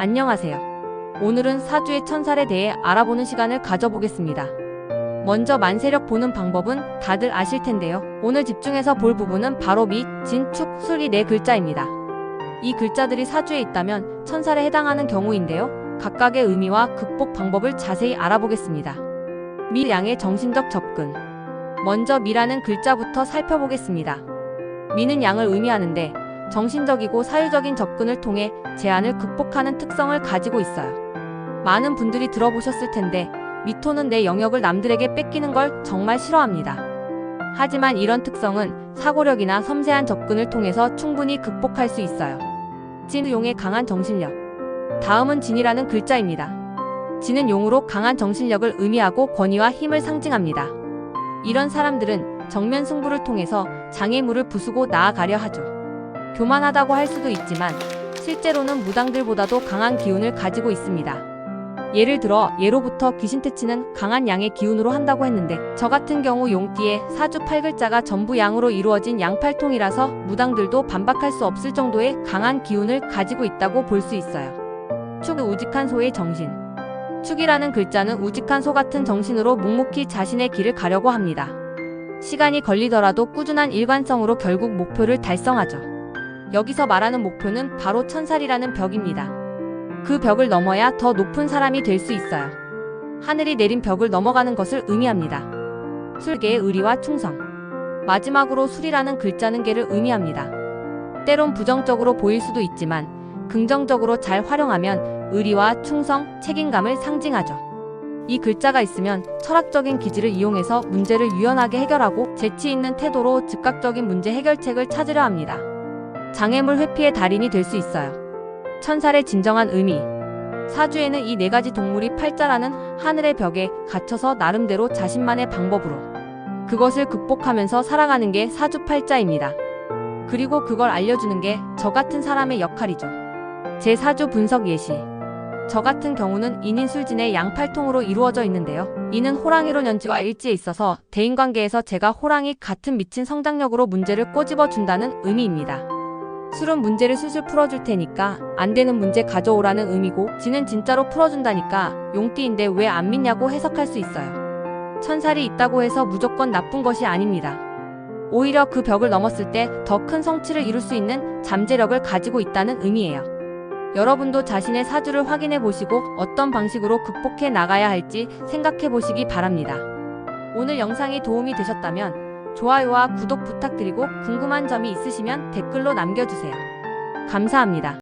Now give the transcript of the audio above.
안녕하세요. 오늘은 사주의 천살에 대해 알아보는 시간을 가져보겠습니다. 먼저 만세력 보는 방법은 다들 아실 텐데요. 오늘 집중해서 볼 부분은 바로 미, 진, 축, 술이 네 글자입니다. 이 글자들이 사주에 있다면 천살에 해당하는 경우인데요. 각각의 의미와 극복 방법을 자세히 알아보겠습니다. 미 양의 정신적 접근. 먼저 미라는 글자부터 살펴보겠습니다. 미는 양을 의미하는데 정신적이고 사유적인 접근을 통해 제한을 극복하는 특성을 가지고 있어요. 많은 분들이 들어보셨을 텐데 미토는 내 영역을 남들에게 뺏기는 걸 정말 싫어합니다. 하지만 이런 특성은 사고력이나 섬세한 접근을 통해서 충분히 극복할 수 있어요. 진 용의 강한 정신력. 다음은 진이라는 글자입니다. 진은 용으로 강한 정신력을 의미하고 권위와 힘을 상징합니다. 이런 사람들은 정면 승부를 통해서 장애물을 부수고 나아가려 하죠. 교만하다고 할 수도 있지만 실제로는 무당들보다도 강한 기운을 가지고 있습니다. 예를 들어 예로부터 귀신 퇴치는 강한 양의 기운으로 한다고 했는데 저 같은 경우 용띠의 사주 8글자가 전부 양으로 이루어진 양팔통이라서 무당들도 반박할 수 없을 정도의 강한 기운을 가지고 있다고 볼 수 있어요. 축 우직한 소의 정신 축이라는 글자는 우직한 소 같은 정신으로 묵묵히 자신의 길을 가려고 합니다. 시간이 걸리더라도 꾸준한 일관성으로 결국 목표를 달성하죠. 여기서 말하는 목표는 바로 천살이라는 벽입니다. 그 벽을 넘어야 더 높은 사람이 될 수 있어요. 하늘이 내린 벽을 넘어가는 것을 의미합니다. 술계의 의리와 충성. 마지막으로 술이라는 글자는 개를 의미합니다. 때론 부정적으로 보일 수도 있지만 긍정적으로 잘 활용하면 의리와 충성, 책임감을 상징하죠. 이 글자가 있으면 철학적인 기질을 이용해서 문제를 유연하게 해결하고 재치 있는 태도로 즉각적인 문제 해결책을 찾으려 합니다. 장애물 회피의 달인이 될 수 있어요. 천살의 진정한 의미. 사주에는 이 네 가지 동물이 팔자라는 하늘의 벽에 갇혀서 나름대로 자신만의 방법으로 그것을 극복하면서 살아가는 게 사주 팔자입니다. 그리고 그걸 알려주는 게 저 같은 사람의 역할이죠. 제 사주 분석 예시. 저 같은 경우는 인인술진의 양팔통으로 이루어져 있는데요. 이는 호랑이로 년지와 일지에 있어서 대인관계에서 제가 호랑이 같은 미친 성장력으로 문제를 꼬집어 준다는 의미입니다. 술은 문제를 술술 풀어줄 테니까 안 되는 문제 가져오라는 의미고 지는 진짜로 풀어준다니까 용띠인데 왜 안 믿냐고 해석할 수 있어요. 천살이 있다고 해서 무조건 나쁜 것이 아닙니다. 오히려 그 벽을 넘었을 때 더 큰 성취를 이룰 수 있는 잠재력을 가지고 있다는 의미예요. 여러분도 자신의 사주를 확인해 보시고 어떤 방식으로 극복해 나가야 할지 생각해 보시기 바랍니다. 오늘 영상이 도움이 되셨다면 좋아요와 구독 부탁드리고 궁금한 점이 있으시면 댓글로 남겨주세요. 감사합니다.